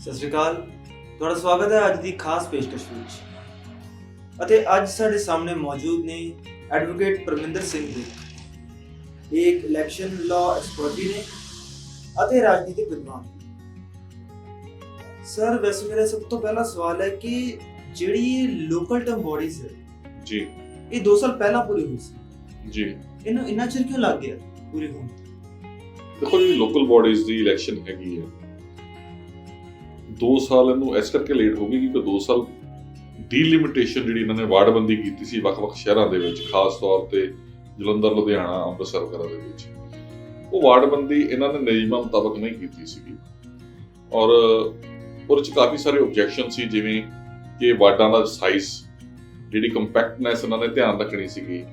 ਸਤਿ ਸ਼੍ਰੀ ਅਕਾਲ। ਤੁਹਾਡਾ ਸਵਾਗਤ ਹੈ ਅੱਜ ਦੀ ਖਾਸ ਪੇਸ਼ਕਸ਼ ਵਿੱਚ। ਅਤੇ ਅੱਜ ਸਾਡੇ ਸਾਹਮਣੇ ਮੌਜੂਦ ਨੇ ਐਡਵੋਕੇਟ ਪਰਮਿੰਦਰ ਸਿੰਘ ਜੀ। ਇਹ ਇੱਕ ਇਲੈਕਸ਼ਨ ਲਾਅ ਐਕਸਪਰਟ ਵੀ ਨੇ ਅਤੇ ਰਾਜਨੀਤਿਕ ਵਿਦਵਾਨ ਸਰ ਵੈਸੇ ਮੇਰਾ ਸਭ ਤੋਂ ਪਹਿਲਾ ਸਵਾਲ ਹੈ ਕਿ ਜਿਹੜੀ ਲੋਕਲ ਟਰਮ ਬੋਡੀਜ਼ ਹੈ ਜੀ। ਇਹ 2 ਸਾਲ ਪਹਿਲਾਂ ਪੂਰੀ ਹੋਈ ਸੀ। ਜੀ। ਇਹਨੂੰ ਇੰਨਾ ਚਿਰ ਕਿਉਂ ਲੱਗ ਗਿਆ ਪੂਰੀ ਹੋਣ? ਦੇਖੋ ਜੀ ਲੋਕਲ ਬਾਡੀਜ਼ ਦੀ ਇਲੈਕਸ਼ਨ ਹੈਗੀ ਹੈ। 2 ਸਾਲ ਇਹਨੂੰ ਇਸ ਕਰਕੇ ਲੇਟ ਹੋ ਗਈ ਕਿ 2 ਸਾਲ ਡੀਲਿਮਿਟੇਸ਼ਨ ਜਿਹੜੀ ਇਹਨਾਂ ਨੇ ਵਾਰਡਬੰਦੀ ਕੀਤੀ ਸੀ ਵੱਖ-ਵੱਖ ਸ਼ਹਿਰਾਂ ਦੇ ਵਿੱਚ, ਖਾਸ ਤੌਰ ਤੇ ਜਲੰਧਰ, ਲੁਧਿਆਣਾ, ਅੰਮ੍ਰਿਤਸਰ ਵਗੈਰਾ ਦੇ ਵਿੱਚ। ਉਹ ਵਾਰਡਬੰਦੀ ਇਹਨਾਂ ਨੇ ਨਿਯਮਾਂ ਮੁਤਾਬਕ ਨਹੀਂ ਕੀਤੀ ਸੀਗੀ। ਔਰ ਉਹਦੇ ਚ ਕਾਫੀ ਸਾਰੇ ਆਬਜੈਕਸ਼ਨ ਸੀ, ਜਿਵੇਂ ਕਿ ਵਾਰਡਾਂ ਦਾ ਸਾਈਜ਼ ਜਿਹੜੀ ਕੰਪੈਕਟਨੈਸ ਇਹਨਾਂ ਨੇ ਧਿਆਨ ਰੱਖਣੀ ਸੀਗੀ।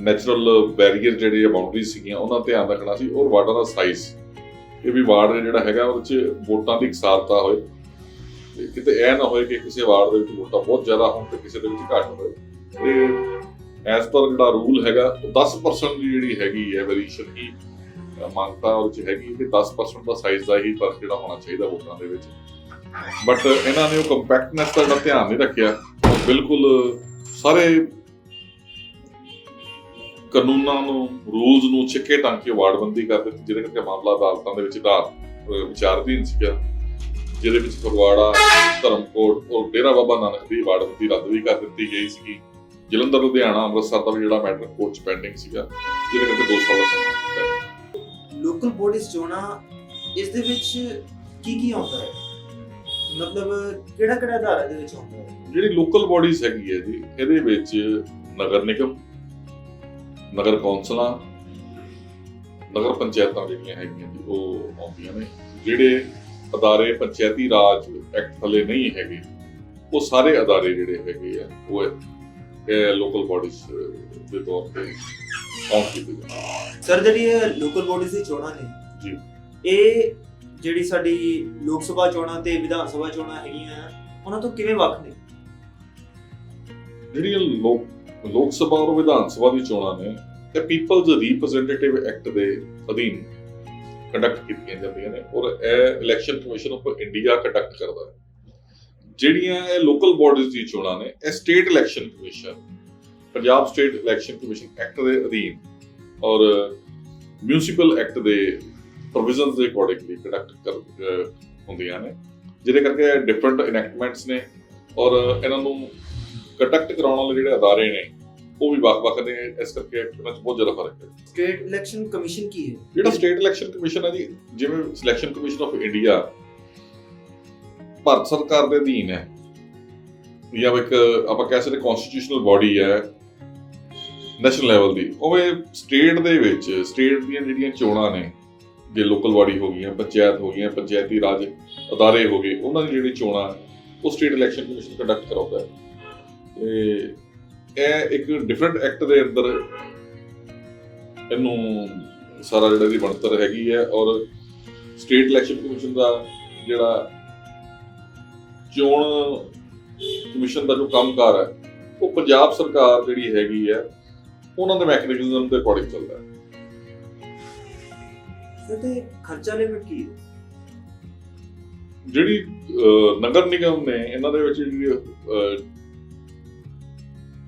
ਨੈਚੁਰਲ ਬੈਰੀਅਰ ਜਿਹੜੇ ਬਾਉਂਡਰੀਜ਼ ਸੀਗੀਆਂ, ਉਹਨਾਂ ਦਾ ਧਿਆਨ ਰੱਖਣਾ ਸੀ। ਔਰ ਵਾਰਡਾਂ ਦਾ ਸਾਈਜ਼ ਇਹ ਵੀ ਵਾਰਡ ਜਿਹੜਾ ਹੈਗਾ, ਉਹਦੇ ਚ ਵੋਟਾਂ ਦੀ ਇਕਸਾਰਤਾ ਹੋਏ। ਤੇ ਕਿਤੇ ਇਹ ਨਾ ਹੋਏ ਕਿ ਕਿਸੇ ਵਾਰਡ ਦੇ ਵਿੱਚ ਵੋਟਾਂ ਬਹੁਤ ਜ਼ਿਆਦਾ ਹੋਣ ਤੇ ਕਿਸੇ ਦੇ ਵਿੱਚ ਘੱਟ ਹੋਏ ਤੇ ਐਸ ਪਰ ਜਿਹੜਾ ਰੂਲ ਹੈਗਾ, ਉਹ 10% ਦੀ ਜਿਹੜੀ ਹੈਗੀ ਹੈ ਵੇਰੀਏਸ਼ਨ ਹੀ ਮੰਗਤਾ ਉਹਦੇ ਚ ਹੈਗੀ ਕਿ 10% ਦਾ ਸਾਈਜ਼ ਦਾ ਹੀ ਫ਼ਰਕ ਜਿਹੜਾ ਹੋਣਾ ਚਾਹੀਦਾ ਵੋਟਾਂ ਦੇ ਵਿੱਚ। ਬਟ ਇਹਨਾਂ ਨੇ ਉਹ ਕੰਪੈਕਟਨੈਸ ਦਾ ਧਿਆਨ ਨਹੀਂ ਰੱਖਿਆ ਬਿਲਕੁਲ ਸਾਰੇ ਕਾਨੂੰਨਾਂ ਨੂੰ ਰੂਲਸ ਨੂੰ ਛਿੱਕੇ ਟੰਗ ਕੇ ਵਾਰਡਬੰਦੀ ਕਰ ਦਿੱਤੀ, ਜਿਹਦੇ ਕਰਕੇ ਮਾਮਲਾ ਅਦਾਲਤਾਂ ਦੇ ਵਿੱਚ ਦਾ ਵਿਚਾਰਧੀਨ ਸੀਗਾ। ਜਿਹਦੇ ਵਿੱਚ ਫਗਵਾੜਾ ਧਰਮਕੋਟ ਔਰ ਡੇਰਾ ਬਾਬਾ ਨਾਨਕ ਦੀ ਵਾਰਡਬੰਦੀ ਰੱਦ ਵੀ ਕਰ ਦਿੱਤੀ ਗਈ ਸੀਗੀ। ਜਲੰਧਰ ਲੁਧਿਆਣਾ ਅੰਮ੍ਰਿਤਸਰ ਦਾ ਵੀ ਜਿਹੜਾ ਮੈਟਰ ਕੋਰਟ 'ਚ ਪੈਂਡਿੰਗ ਸੀਗਾ ਜਿਹਦੇ ਕਰਕੇ 2 ਸਾਲ ਦਾ ਸਮਾਂ। ਲੋਕਲ ਬੋਡੀਜ਼ ਚੋਣਾਂ ਇਸ ਦੇ ਵਿੱਚ ਕੀ ਕੀ ਆਉਂਦਾ ਹੈ? ਮਤਲਬ ਕਿਹੜਾ ਕਿਹੜਾ ਆਧਾਰ ਇਹਦੇ ਵਿੱਚ ਆਉਂਦਾ ਹੈ? ਜਿਹੜੀ ਲੋਕਲ ਬਾਡੀਜ਼ ਹੈਗੀ ਹੈ ਜੀ ਇਹਦੇ ਵਿੱਚ ਨਗਰ ਨਿਗਮ ਨਗਰ ਕੌਂਸਲਾਂ ਨਗਰ ਪੰਚਾਇਤਾਂ ਜਿਹੜੀਆਂ ਹੈਗੀਆਂ ਜੀ ਉਹ ਆਉਂਦੀਆਂ ਨੇ ਜਿਹੜੇ ਅਦਾਰੇ ਪੰਚਾਇਤੀ ਰਾਜ ਐਕਟ ਥੱਲੇ ਨਹੀਂ ਹੈਗੇ ਉਹ ਸਾਰੇ ਅਦਾਰੇ ਜਿਹੜੇ ਹੈਗੇ ਆ ਉਹ ਇਹ ਲੋਕਲ ਬਾਡੀਜ਼ ਦੇ ਤੌਰ ਤੇ ਕਾਊਂਟ ਕੀਤੇ ਜਾਂਦੇ। ਸਰ ਜਿਹੜੀ ਇਹ ਲੋਕਲ ਬੋਡੀਜ਼ ਦੀ ਚੋਣਾਂ ਨੇ ਜੀ। ਇਹ ਜਿਹੜੀ ਸਾਡੀ ਲੋਕ ਸਭਾ ਚੋਣਾਂ ਤੇ ਵਿਧਾਨ ਸਭਾ ਚੋਣਾਂ ਹੈਗੀਆਂ ਉਹਨਾਂ ਤੋਂ ਕਿਵੇਂ ਵੱਖ ਨੇ ਜਿਹੜੀਆਂ ਲੋਕ ਲੋਕ ਸਭਾ ਔਰ ਵਿਧਾਨ ਸਭਾ ਦੀ ਚੋਣਾਂ ਨੇ ਇਹ ਪੀਪਲਜ਼ ਰਿਪਰੈਜ਼ੈਂਟੇਟਿਵ ਐਕਟ ਦੇ ਅਧੀਨ ਕੰਡਕਟ ਕੀਤੀਆਂ ਜਾਂਦੀਆਂ ਨੇ, ਔਰ ਇਹ election commission of India conduct ਕਰਦਾ ਹੈ। ਜਿਹੜੀਆਂ ਇਹ ਲੋਕਲ ਬਾਡੀਜ਼ ਦੀ ਚੋਣਾਂ ਨੇ, ਇਹ state election commission Punjab state election commission act ਦੇ ਅਧੀਨ ਔਰ ਮਿਊਨਿਸਪਲ ਐਕਟ ਦੇ ਪ੍ਰੋਵੀਜ਼ਨਸ ਦੇ ਅਕੋਰਡਿੰਗਲੀ ਕੰਡਕਟ ਕਰ ਹੁੰਦੀਆਂ ਨੇ, ਜਿਹਦੇ ਕਰਕੇ ਡਿਫਰੈਂਟ ਇਨੈਕਟਮੈਂਟਸ ਨੇ, ਔਰ ਇਹਨਾਂ ਨੂੰ ਕੰਡਕਟ ਕਰਾਉਣ ਵਾਲੇ ਜਿਹੜੇ ਅਦਾਰੇ ਨੇ ਉਹ ਵੀ ਵੱਖ-ਵੱਖ ਨੇ ਇਸ ਕਰਕੇ ਇਹਨਾਂ 'ਚ ਬਹੁਤ ਜ਼ਿਆਦਾ ਫ਼ਰਕ ਹੈ। ਸਟੇਟ ਇਲੈਕਸ਼ਨ ਕਮਿਸ਼ਨ ਕੀ ਹੈ? ਜਿਹੜਾ ਸਟੇਟ ਇਲੈਕਸ਼ਨ ਕਮਿਸ਼ਨ ਹੈ ਜੀ ਜਿਵੇਂ selection commission of India Bharat ਸਰਕਾਰ ਦੇ ਅਧੀਨ ਹੈ। ਜਾਂ ਇੱਕ ਆਪਾਂ ਕਹਿ ਸਕਦੇ ਕਨਸਟੀਟਿਊਸ਼ਨਲ ਬਾਡੀ ਹੈ ਨੈਸ਼ਨਲ ਲੈਵਲ ਦੀ। ਉਵੇਂ ਸਟੇਟ ਦੇ ਵਿੱਚ ਸਟੇਟ ਦੀਆਂ ਜਿਹੜੀਆਂ ਚੋਣਾਂ ਨੇ ਜੇ ਲੋਕਲ ਬਾਡੀ ਹੋ ਗਈਆਂ ਪੰਚਾਇਤ ਹੋ ਗਈਆਂ ਪੰਚਾਇਤੀ ਰਾਜ ਅਦਾਰੇ ਹੋ ਗਏ ਉਹਨਾਂ ਦੀ ਜਿਹੜੀ ਚੋਣਾਂ ਉਹ ਸਟੇਟ ਇਲੈਕਸ਼ਨ ਕਮਿਸ਼ਨ ਕੰਡਕਟ ਕਰਾਉਂਦਾ ਹੈ। ਤੇ ਇਹ ਇੱਕ ਡਿਫਰੈਂਟ ਐਕਟ ਦੇ ਅੰਦਰ ਇਹਨੂੰ ਸਾਰਾ ਜਿਹੜਾ ਦੀ ਬਣਤਰ ਹੈਗੀ ਹੈ ਔਰ ਸਟੇਟ ਇਲੈਕਸ਼ਨ ਕਮਿਸ਼ਨ ਦਾ ਜਿਹੜਾ ਚੋਣ ਕਮਿਸ਼ਨ ਦਾ ਜੋ ਕੰਮਕਾਰ ਹੈ ਉਹ ਪੰਜਾਬ ਸਰਕਾਰ ਜਿਹੜੀ ਹੈਗੀ ਹੈ ਉਹਨਾਂ ਦੇ ਮੈਕੈਨਿਜ਼ਮ ਦੇ ਅਕੋਰਡਿੰਗ ਚੱਲਦਾ ਹੈ। ਤੇ ਖਰਚਾ ਲਿਮਿਟ ਕੀ ਹੈ? ਜਿਹੜੀ ਨਗਰ ਨਿਗਮ ਨੇ ਇਹਨਾਂ ਦੇ ਵਿੱਚ ਜਿਹੜੀ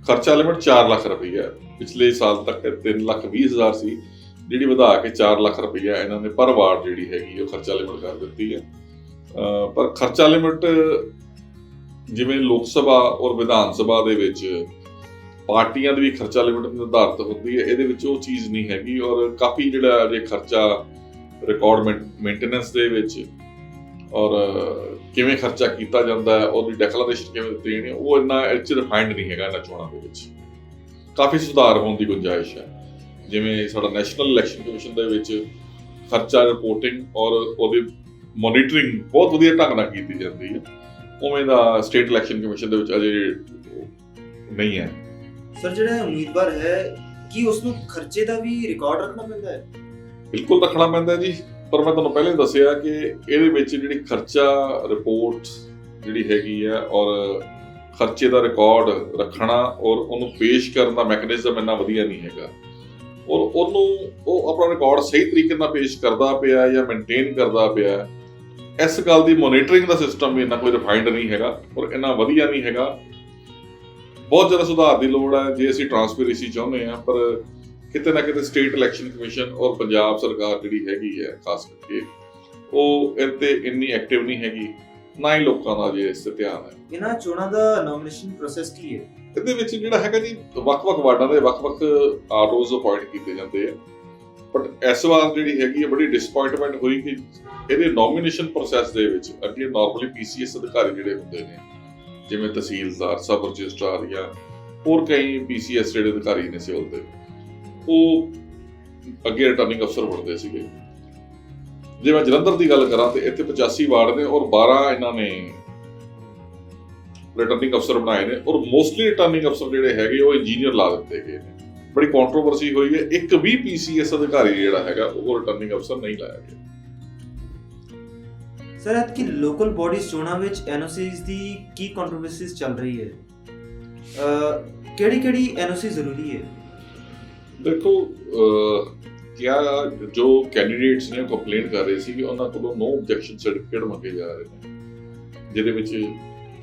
ਖਰਚਾ ਲਿਮਟ 4 ਲੱਖ ਰੁਪਈਆ ਪਿਛਲੇ ਸਾਲ ਤੱਕ 3 ਲੱਖ 20 ਹਜ਼ਾਰ ਸੀ। ਜਿਹੜੀ ਵਧਾ ਕੇ 4 ਲੱਖ ਰੁਪਈਆ ਇਹਨਾਂ ਨੇ ਪਰ ਵਾਰ ਜਿਹੜੀ ਹੈਗੀ ਉਹ ਖਰਚਾ ਲਿਮਟ ਕਰ ਦਿੱਤੀ ਹੈ। ਪਰ ਖਰਚਾ ਲਿਮਟ ਜਿਵੇਂ ਲੋਕ ਸਭਾ ਔਰ ਵਿਧਾਨ ਸਭਾ ਦੇ ਵਿੱਚ ਪਾਰਟੀਆਂ ਦੀ ਵੀ ਖਰਚਾ ਲਿਮਟ ਨਿਰਧਾਰਤ ਹੁੰਦੀ ਹੈ। ਇਹਦੇ ਵਿੱਚ ਉਹ ਚੀਜ਼ ਨਹੀਂ ਹੈਗੀ ਔਰ ਕਾਫੀ ਜਿਹੜਾ ਜੇ ਖਰਚਾ ਰਿਕਾਰਡ ਮੇਨਟੇਨੈਂਸ ਦੇ ਵਿੱਚ ਔਰ ਕਿਵੇਂ ਖਰਚਾ ਕੀਤਾ ਜਾਂਦਾ ਹੈ ਉਹਦੀ ਡੈਕਲੇਰੇਸ਼ਨ ਕਿਵੇਂ ਦਿੱਤੀ ਜਾਣੀ ਉਹ ਇੰਨਾ 'ਚ ਰਿਫਾਈਨਡ ਨਹੀਂ ਹੈਗਾ ਇਹਨਾਂ ਚੋਣਾਂ ਦੇ ਵਿੱਚ। ਕਾਫੀ ਸੁਧਾਰ ਹੋਣ ਦੀ ਗੁੰਜਾਇਸ਼ ਹੈ। ਜਿਵੇਂ ਸਾਡਾ ਨੈਸ਼ਨਲ ਇਲੈਕਸ਼ਨ ਕਮਿਸ਼ਨ ਦੇ ਵਿੱਚ ਖਰਚਾ ਰਿਪੋਰਟਿੰਗ ਔਰ ਉਹਦੀ ਮੋਨੀਟਰਿੰਗ ਬਹੁਤ ਵਧੀਆ ਢੰਗ ਨਾਲ ਕੀਤੀ ਜਾਂਦੀ ਹੈ। ਉਵੇਂ ਦਾ ਸਟੇਟ ਇਲੈਕਸ਼ਨ ਕਮਿਸ਼ਨ ਦੇ ਵਿੱਚ ਅਜੇ ਨਹੀਂ ਹੈ। ਸਰ ਜਿਹੜਾ ਉਮੀਦਵਾਰ ਹੈ ਕੀ ਉਸ ਨੂੰ ਖਰਚੇ ਦਾ ਵੀ ਰਿਕਾਰਡ ਰੱਖਣਾ ਪੈਂਦਾ ਹੈ? ਬਿਲਕੁਲ ਰੱਖਣਾ ਪੈਂਦਾ ਜੀ। ਪਰ ਮੈਂ ਤੁਹਾਨੂੰ ਪਹਿਲੇ ਦੱਸਿਆ ਕਿ ਇਹਦੇ ਵਿੱਚ ਜਿਹੜੀ ਖਰਚਾ ਰਿਪੋਰਟ ਜਿਹੜੀ ਹੈਗੀ ਆ ਔਰ ਖਰਚੇ ਦਾ ਰਿਕਾਰਡ ਰੱਖਣਾ ਔਰ ਉਹਨੂੰ ਪੇਸ਼ ਕਰਨ ਦਾ ਮੈਕੈਨਿਜ਼ਮ ਇੰਨਾ ਵਧੀਆ ਨਹੀਂ ਹੈਗਾ। ਔਰ ਉਹਨੂੰ ਉਹ ਆਪਣਾ ਰਿਕਾਰਡ ਸਹੀ ਤਰੀਕੇ ਨਾਲ ਪੇਸ਼ ਕਰਦਾ ਪਿਆ ਜਾਂ ਮੇਨਟੇਨ ਕਰਦਾ ਪਿਆ, ਇਸ ਗੱਲ ਦੀ ਮੋਨੀਟਰਿੰਗ ਦਾ ਸਿਸਟਮ ਵੀ ਇੰਨਾ ਕੋਈ ਰਿਫਾਈਨਡ ਨਹੀਂ ਹੈਗਾ ਔਰ ਇੰਨਾ ਵਧੀਆ ਨਹੀਂ ਹੈਗਾ। ਬਹੁਤ ਜ਼ਿਆਦਾ ਸੁਧਾਰ ਦੀ ਲੋੜ ਹੈ, ਜੇ ਅਸੀਂ ਟਰਾਂਸਪੇਰੈਂਸੀ ਚਾਹੁੰਦੇ ਹਾਂ, ਪਰ ਕਿਤੇ ਨਾ ਕਿਤੇ ਸਟੇਟ ਇਲੈਕਸ਼ਨ ਕਮਿਸ਼ਨ ਔਰ ਪੰਜਾਬ ਸਰਕਾਰ ਜਿਹੜੀ ਹੈਗੀ ਹੈ ਖਾਸ ਕਰਕੇ ਉਹ ਤੇ ਇੰਨੀ ਐਕਟਿਵ ਨਹੀਂ ਹੈਗੀ ਨਾ ਹੀ ਲੋਕਾਂ ਦਾ ਜੇ ਇਸ ਤੇ ਧਿਆਨ ਹੈ। ਇਹਨਾਂ ਚੋਣਾਂ ਦਾ ਨੋਮੀਨੇਸ਼ਨ ਪ੍ਰੋਸੈਸ ਕੀ ਹੈ? ਇਹਦੇ ਵਿੱਚ ਜਿਹੜਾ ਹੈਗਾ ਜੀ ਵੱਖ-ਵੱਖ ਵਾਰਡਾਂ ਦੇ ਵੱਖ-ਵੱਖ ਆਰਓਜ਼ ਅਪਾਇੰਟ ਕੀਤੇ ਜਾਂਦੇ ਆ। ਬਟ ਇਸ ਵਾਰ ਜਿਹੜੀ ਹੈਗੀ ਹੈ ਬੜੀ ਡਿਸਪਾਇੰਟਮੈਂਟ ਹੋਈ ਕਿ ਇਹਦੇ ਨੋਮੀਨੇਸ਼ਨ ਪ੍ਰੋਸੈਸ ਦੇ ਵਿੱਚ ਅੱਗੇ ਨਾਰਮਲੀ ਪੀਸੀਐਸ ਅਧਿਕਾਰੀ ਜਿਹੜੇ ਹੁੰਦੇ ਨੇ ਜਿਵੇਂ ਤਹਿਸੀਲਦਾਰ ਸਬ ਰਜਿਸਟਰਾਰ ਜਾਂ ਹੋਰ ਕਈ ਪੀਸੀਐਸ ਜਿਹੜੇ ਅਧਿਕਾਰੀ ਨੇ ਸਿਵਲ ਦੇ। ਉਹ ਅੱਗੇ ਰਿਟਰਨਿੰਗ ਅਫਸਰ ਬਣਦੇ ਸੀਗੇ। ਜੇ ਮੈਂ ਜਲੰਧਰ ਦੀ ਗੱਲ ਕਰਾਂ ਤੇ ਇੱਥੇ 85 ਵਾਰਡ ਨੇ ਔਰ 12 ਇਹਨਾਂ ਨੇ ਰਿਟਰਨਿੰਗ ਅਫਸਰ ਬਣਾਏ ਨੇ ਔਰ ਮੋਸਟਲੀ ਰਿਟਰਨਿੰਗ ਅਫਸਰ ਜਿਹੜੇ ਹੈਗੇ ਉਹ ਇੰਜੀਨੀਅਰ ਲਾ ਦਿੱਤੇ ਗਏ ਨੇ। ਬੜੀ ਕੰਟਰੋਵਰਸੀ ਹੋਈ ਹੈ। ਇੱਕ ਵੀ ਪੀਸੀਐਸ ਅਧਿਕਾਰੀ ਜਿਹੜਾ ਹੈਗਾ ਉਹ ਰਿਟਰਨਿੰਗ ਅਫਸਰ ਨਹੀਂ ਲਾਇਆ ਗਿਆ। ਸਰ ਐਤਕੀ ਲੋਕਲ ਬਾਡੀਜ਼ ਚੋਣਾਂ ਵਿੱਚ ਐਨਓਸੀਜ਼ ਦੀ ਕੀ ਕੰਟਰੋਵਰਸੀਜ਼ ਚੱਲ ਰਹੀ ਹੈ? ਕਿਹੜੀ ਕਿਹੜੀ ਐਨਓਸੀ ਜ਼ਰੂਰੀ ਹੈ? ਦੇਖੋ ਕਿਆ ਜੋ ਕੈਂਡੀਡੇਟਸ ਨੇ ਕੰਪਲੇਂਟ ਕਰ ਰਹੇ ਸੀ ਕਿ ਉਹਨਾਂ ਕੋਲੋਂ ਨੋ ਆਬਜੈਕਸ਼ਨ ਸਰਟੀਫਿਕੇਟ ਮੰਗੇ ਜਾ ਰਹੇ ਨੇ, ਜਿਹਦੇ ਵਿੱਚ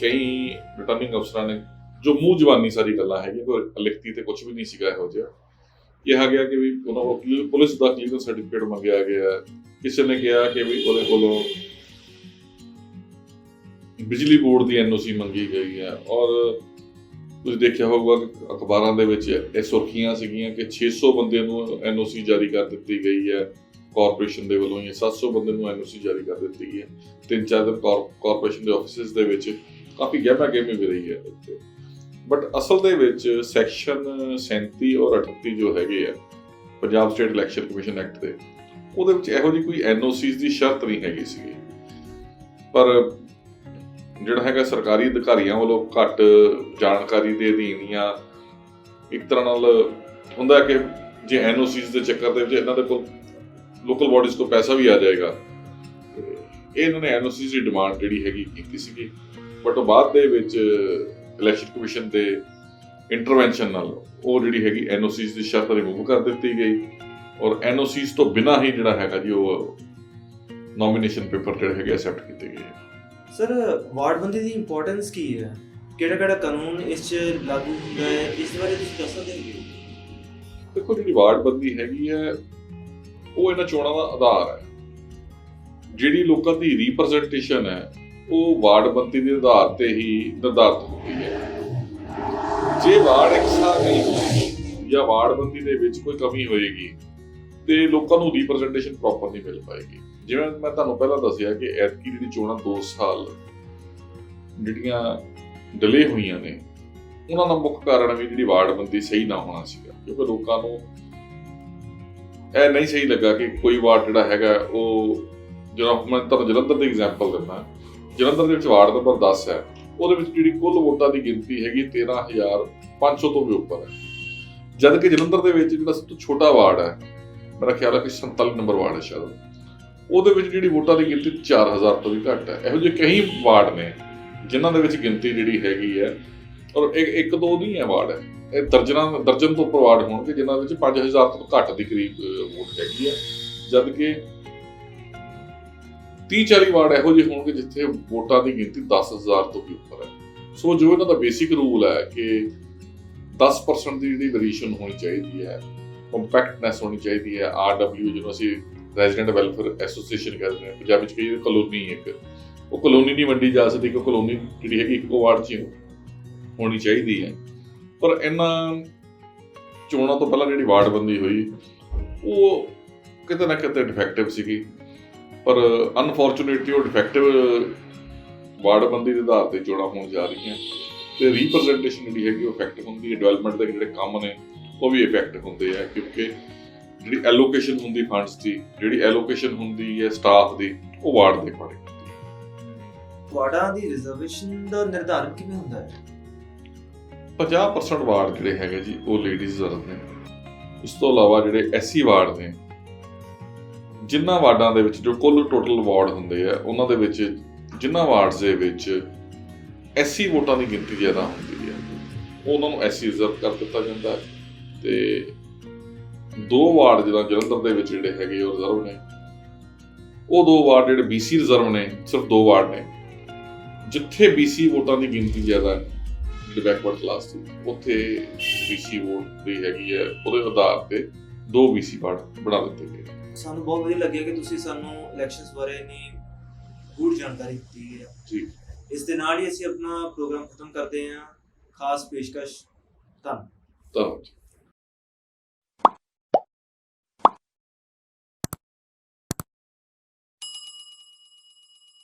ਕਈ ਰਿਟਰਨਿੰਗ ਅਫਸਰਾਂ ਨੇ, ਜੋ ਮੂੰਹ ਜ਼ਬਾਨੀ ਸਾਰੀ ਗੱਲਾਂ ਹੈਗੀਆਂ, ਕੋਈ ਲਿਖਤੀ ਤੇ ਕੁਝ ਵੀ ਨਹੀਂ ਸੀਗਾ ਇਹੋ ਜਿਹਾ, ਕਿਹਾ ਗਿਆ ਕਿ ਵੀ ਉਹਨਾਂ ਕੋਲ ਪੁਲਿਸ ਦਾ ਕਲੀਅਰ ਸਰਟੀਫਿਕੇਟ ਮੰਗਿਆ ਗਿਆ ਕਿਸੇ ਨੇ ਕਿਹਾ ਕਿ ਵੀ ਉਹਦੇ ਕੋਲੋਂ ਬਿਜਲੀ ਬੋਰਡ ਦੀ ਐਨਓਸੀ ਮੰਗੀ ਗਈ ਹੈ, ਔਰ ਤੁਸੀਂ ਦੇਖਿਆ ਹੋਊਗਾ ਕਿ ਅਖਬਾਰਾਂ ਦੇ ਵਿੱਚ ਇਹ ਸੁਰਖੀਆਂ ਸੀਗੀਆਂ ਕਿ 600 ਬੰਦਿਆਂ ਨੂੰ ਐਨਓਸੀ ਜਾਰੀ ਕਰ ਦਿੱਤੀ ਗਈ ਹੈ ਕਾਰਪੋਰੇਸ਼ਨ ਦੇ ਵੱਲੋਂ ਜਾਂ 700 ਬੰਦੇ ਨੂੰ ਐਨਓਸੀ ਜਾਰੀ ਕਰ ਦਿੱਤੀ ਗਈ ਹੈ। ਤਿੰਨ ਚਾਰ ਦਿਨ ਕਾਰਪੋਰੇਸ਼ਨ ਦੇ ਆਫਿਸਿਸ ਦੇ ਵਿੱਚ ਕਾਫੀ ਗਹਿਮਾ ਗਹਿਮੀ ਵੀ ਰਹੀ ਹੈ ਇੱਥੇ। ਬਟ ਅਸਲ ਦੇ ਵਿੱਚ ਸੈਕਸ਼ਨ 37 ਔਰ 38 ਜੋ ਹੈਗੇ ਆ, Punjab state election commission act ਦੇ, ਉਹਦੇ ਵਿੱਚ ਇਹੋ ਜਿਹੀ ਕੋਈ ਐਨਓਸੀਜ਼ ਦੀ ਸ਼ਰਤ ਨਹੀਂ ਹੈਗੀ ਸੀਗੀ। ਪਰ ਜਿਹੜਾ ਹੈਗਾ ਸਰਕਾਰੀ ਅਧਿਕਾਰੀਆਂ ਵੱਲੋਂ ਘੱਟ ਜਾਣਕਾਰੀ ਦੇ ਅਧੀਨ ਜਾਂ ਇੱਕ ਤਰ੍ਹਾਂ ਨਾਲ ਹੁੰਦਾ ਕਿ ਜੇ ਐਨਓਸੀਜ਼ ਦੇ ਚੱਕਰ ਦੇ ਵਿੱਚ ਇਹਨਾਂ ਦੇ ਕੋਲ ਲੋਕਲ ਬਾਡੀਜ਼ ਕੋਲ ਪੈਸਾ ਵੀ ਆ ਜਾਏਗਾ, ਤੇ ਇਹਨਾਂ ਨੇ ਐਨਓਸੀਜ਼ ਦੀ ਡਿਮਾਂਡ ਜਿਹੜੀ ਹੈਗੀ ਕੀਤੀ ਸੀਗੀ। ਬਟ ਉਹ ਬਾਅਦ ਦੇ ਵਿੱਚ ਇਲੈਕਸ਼ਨ ਕਮਿਸ਼ਨ ਦੇ ਇੰਟਰਵੈਂਸ਼ਨ ਨਾਲ ਉਹ ਜਿਹੜੀ ਹੈਗੀ ਐਨਓਸੀਜ਼ ਦੀ ਸ਼ਰਤ ਰਿਮੂਵ ਕਰ ਦਿੱਤੀ ਗਈ ਔਰ ਐਨਓਸੀਜ਼ ਤੋਂ ਬਿਨਾਂ ਹੀ ਜਿਹੜਾ ਹੈਗਾ ਜੀ ਉਹ ਨੋਮੀਨੇਸ਼ਨ ਪੇਪਰ ਜਿਹੜੇ ਹੈਗੇ ਐਕਸੈਪਟ ਕੀਤੇ ਗਏ। ਸਰ, ਵਾਰਡਬੰਦੀ ਦੀ ਇੰਪੋਰਟੈਂਸ ਕੀ ਹੈ? ਕਿਹੜਾ ਕਿਹੜਾ ਕਾਨੂੰਨ ਇਸ 'ਚ ਲਾਗੂ ਹੁੰਦਾ ਹੈ? ਇਸ ਬਾਰੇ ਤੁਸੀਂ ਦੱਸ ਸਕਦੇ ਹੋ? ਦੇਖੋ, ਜਿਹੜੀ ਵਾਰਡਬੰਦੀ ਹੈਗੀ ਹੈ, ਉਹ ਇਹਨਾਂ ਚੋਣਾਂ ਦਾ ਆਧਾਰ ਹੈ। ਜਿਹੜੀ ਲੋਕਾਂ ਦੀ ਰਿਪਰੈਜ਼ੈਂਟੇਸ਼ਨ ਹੈ, ਉਹ ਵਾਰਡਬੰਦੀ ਦੇ ਆਧਾਰ ਤੇ ਹੀ ਨਿਰਧਾਰਤ ਹੁੰਦੀ ਹੈ। ਜੇ ਵਾਰਡ ਇਕਸਾਰ ਨਹੀਂ ਹੋਈ ਜਾਂ ਵਾਰਡਬੰਦੀ ਦੇ ਵਿੱਚ ਕੋਈ ਕਮੀ ਹੋਏਗੀ, ਤੇ ਲੋਕਾਂ ਨੂੰ ਰਿਪਰੈਜ਼ੈਂਟੇਸ਼ਨ ਪ੍ਰੋਪਰ ਨਹੀਂ ਮਿਲ ਪਾਏਗੀ। ਜਿਵੇਂ ਮੈਂ ਤੁਹਾਨੂੰ ਪਹਿਲਾਂ ਦੱਸਿਆ ਕਿ ਐਤਕੀ ਜਿਹੜੀ ਚੋਣਾਂ 2 ਸਾਲ ਜਿਹੜੀਆਂ ਡਿਲੇ ਹੋਈਆਂ ਨੇ, ਉਹਨਾਂ ਦਾ ਮੁੱਖ ਕਾਰਨ ਵੀ ਜਿਹੜੀ ਵਾਰਡਬੰਦੀ ਸਹੀ ਨਾ ਹੋਣਾ ਸੀਗਾ, ਕਿਉਂਕਿ ਲੋਕਾਂ ਨੂੰ ਇਹ ਨਹੀਂ ਸਹੀ ਲੱਗਾ ਕਿ ਕੋਈ ਵਾਰਡ ਜਿਹੜਾ ਹੈਗਾ ਉਹ ਜਿਹੜਾ ਮੈਂ ਤੁਹਾਨੂੰ ਜਲੰਧਰ ਦੀ ਐਗਜ਼ਾਮਪਲ ਦਿੰਦਾ, ਜਲੰਧਰ ਦੇ ਵਿੱਚ ਵਾਰਡ ਨੰਬਰ 10 ਹੈ, ਉਹਦੇ ਵਿੱਚ ਜਿਹੜੀ ਕੁੱਲ ਵੋਟਾਂ ਦੀ ਗਿਣਤੀ ਹੈਗੀ 13500 ਤੋਂ ਵੀ ਉੱਪਰ ਹੈ। ਜਦ ਕਿ ਜਲੰਧਰ ਦੇ ਵਿੱਚ ਜਿਹੜਾ ਸਭ ਤੋਂ ਛੋਟਾ ਵਾਰਡ ਹੈ, ਮੇਰਾ ਖਿਆਲ ਹੈ ਕਿ 47 ਨੰਬਰ ਵਾਰਡ ਹੈ ਸ਼ਾਇਦ। ਉਹਦੇ ਵਿੱਚ ਜਿਹੜੀ ਵੋਟਾਂ ਦੀ ਗਿਣਤੀ 4000 ਤੋਂ ਵੀ ਘੱਟ ਹੈ। ਇਹੋ ਜਿਹੇ ਕਈ ਵਾਰਡ ਨੇ ਜਿਨ੍ਹਾਂ ਦੇ ਵਿੱਚ ਗਿਣਤੀ ਜਿਹੜੀ ਹੈਗੀ ਹੈ, ਔਰ ਇੱਕ ਇੱਕ ਦੋ ਨਹੀਂ ਹੈ ਵਾਰਡ। ਹੈ ਇਹ ਦਰਜਨਾਂ ਦਰਜਨ ਤੋਂ ਉੱਪਰ ਵਾਰਡ ਹੋਣਗੇ ਜਿਨ੍ਹਾਂ ਵਿੱਚ 5000 ਤੋਂ ਘੱਟ ਦੀ ਕਰੀਬ ਵੋਟ ਹੈਗੀ ਹੈ। ਜਦ ਕਿ 30 40 ਵਾਰਡ ਇਹੋ ਜਿਹੇ ਹੋਣਗੇ ਜਿੱਥੇ ਵੋਟਾਂ ਦੀ ਗਿਣਤੀ 10000 ਤੋਂ ਵੀ ਉੱਪਰ ਹੈ। ਸੋ ਜੋ ਇਹਨਾਂ ਦਾ ਬੇਸਿਕ ਰੂਲ ਹੈ ਕਿ 10% ਦੀ ਜਿਹੜੀ ਵੇਰੀਏਸ਼ਨ ਹੋਣੀ ਚਾਹੀਦੀ ਹੈ ਕੰਪੈਕਟਨੈਸ ਹੋਣੀ ਚਾਹੀਦੀ ਹੈ ਆਰਡਬਲਯੂ ਜਿਹਨੂੰ ਅਸੀਂ ਰੈਜ਼ੀਡੈਂਟ ਵੈਲਫੇਅਰ ਐਸੋਸੀਏਸ਼ਨ ਕਹਿੰਦੇ ਨੇ ਪੰਜਾਬ ਵਿੱਚ ਕਈ ਕਲੋਨੀ ਇੱਕ। ਉਹ ਕਲੋਨੀ ਨਹੀਂ ਵੰਡੀ ਜਾ ਸਕਦੀ ਕਿ ਕਲੋਨੀ ਜਿਹੜੀ ਹੈਗੀ, ਇੱਕੋ ਵਾਰਡ 'ਚ ਹੀ ਹੋਣੀ ਚਾਹੀਦੀ ਹੈ। ਪਰ ਇਹਨਾਂ ਚੋਣਾਂ ਤੋਂ ਪਹਿਲਾਂ ਜਿਹੜੀ ਵਾਰਡਬੰਦੀ ਹੋਈ, ਉਹ ਕਿਤੇ ਨਾ ਕਿਤੇ ਡਿਫੈਕਟਿਵ ਸੀਗੀ। ਪਰ ਅਨਫੋਰਚੂਨੇਟਲੀ ਉਹ ਡਿਫੈਕਟਿਵ ਵਾਰਡਬੰਦੀ ਦੇ ਆਧਾਰ ਤੇ ਚੋਣਾਂ ਹੋਣ ਜਾ ਰਹੀਆਂ। ਤੇ ਰਿਪਰੈਜ਼ੈਂਟੇਸ਼ਨ ਜਿਹੜੀ ਹੈਗੀ, ਉਹ ਇਫੈਕਟ ਹੁੰਦੀ ਹੈ। ਡਿਵੈਲਪਮੈਂਟ ਦੇ ਜਿਹੜੇ ਕੰਮ ਨੇ, ਉਹ ਵੀ ਇਫੈਕਟ ਹੁੰਦੇ ਆ। ਕਿਉਂਕਿ ਜਿਹੜੀ ਐਲੋਕੇਸ਼ਨ ਹੁੰਦੀ ਫੰਡਸ ਦੀ ਜਿਹੜੀ ਐਲੋਕੇਸ਼ਨ ਹੁੰਦੀ ਹੈ ਸਟਾਫ ਦੀ ਉਹ ਵਾਰਡ ਦੇ ਅਕੋਰਡਿੰਗ ਵਾਰਡਾਂ ਦੀ ਰਿਜ਼ਰਵੇਸ਼ਨ ਦਾ ਨਿਰਧਾਰਨ ਕਿਵੇਂ ਹੁੰਦਾ ਹੈ? 50% ਵਾਰਡ ਜਿਹੜੇ ਹੈਗੇ ਜੀ ਉਹ ਲੇਡੀਜ਼ ਰਿਜ਼ਰਵ ਨੇ। ਇਸ ਤੋਂ ਇਲਾਵਾ ਜਿਹੜੇ ਐਸਸੀ ਵਾਰਡ ਨੇ ਜਿਨ੍ਹਾਂ ਵਾਰਡਾਂ ਦੇ ਵਿੱਚ ਜੋ ਕੁੱਲ ਟੋਟਲ ਵਾਰਡ ਹੁੰਦੇ ਆ ਉਹਨਾਂ ਦੇ ਵਿੱਚ ਜਿਨ੍ਹਾਂ ਵਾਰਡਸ ਦੇ ਵਿੱਚ ਐਸਸੀ ਵੋਟਾਂ ਦੀ ਗਿਣਤੀ ਜ਼ਿਆਦਾ ਹੁੰਦੀ ਹੈ। ਉਹਨਾਂ ਨੂੰ ਐਸਸੀ ਰਿਜ਼ਰਵ ਕਰ ਦਿੱਤਾ ਜਾਂਦਾ ਹੈ ਤੇ ਦੋ ਵਾਰਡ ਜਿਹੜਾ ਜਲੰਧਰ ਦੇ ਵਿੱਚ ਜਿਹੜੇ ਹੈਗੇ ਉਹ ਰਿਜ਼ਰਵ ਨੇ। ਉਹ ਦੋ ਵਾਰਡ ਜਿਹੜੇ BC ਰਿਜ਼ਰਵ ਨੇ ਸਿਰਫ ਦੋ ਵਾਰਡ ਨੇ। ਜਿੱਥੇ BC ਵੋਟਾਂ ਦੀ ਗਿਣਤੀ ਜ਼ਿਆਦਾ ਹੈ ਜਿਹੜੇ ਬੈਕਵਰਡ ਕਲਾਸ ਦੀ ਉੱਥੇ BC ਵੋਟ ਦੀ ਹੈਗੀ ਹੈ ਉਹਦੇ ਆਧਾਰ ਤੇ ਦੋ BC ਵਾਰਡ ਬਣਾ ਦਿੱਤੇ ਗਏ। ਸਾਨੂੰ ਬਹੁਤ ਵਧੀਆ ਲੱਗਿਆ ਕਿ ਤੁਸੀਂ ਸਾਨੂੰ ਇਲੈਕਸ਼ਨਸ ਬਾਰੇ ਇੰਨੀ ਗੂੜ ਜਾਣਕਾਰੀ ਦਿੱਤੀ ਹੈ। ਜੀ। ਇਸ ਦੇ ਨਾਲ ਹੀ ਅਸੀਂ ਆਪਣਾ ਪ੍ਰੋਗਰਾਮ ਖਤਮ ਕਰਦੇ ਹਾਂ। ਖਾਸ ਪੇਸ਼ਕਸ਼ ਧੰਨਵਾਦ। ਧੰਨਵਾਦ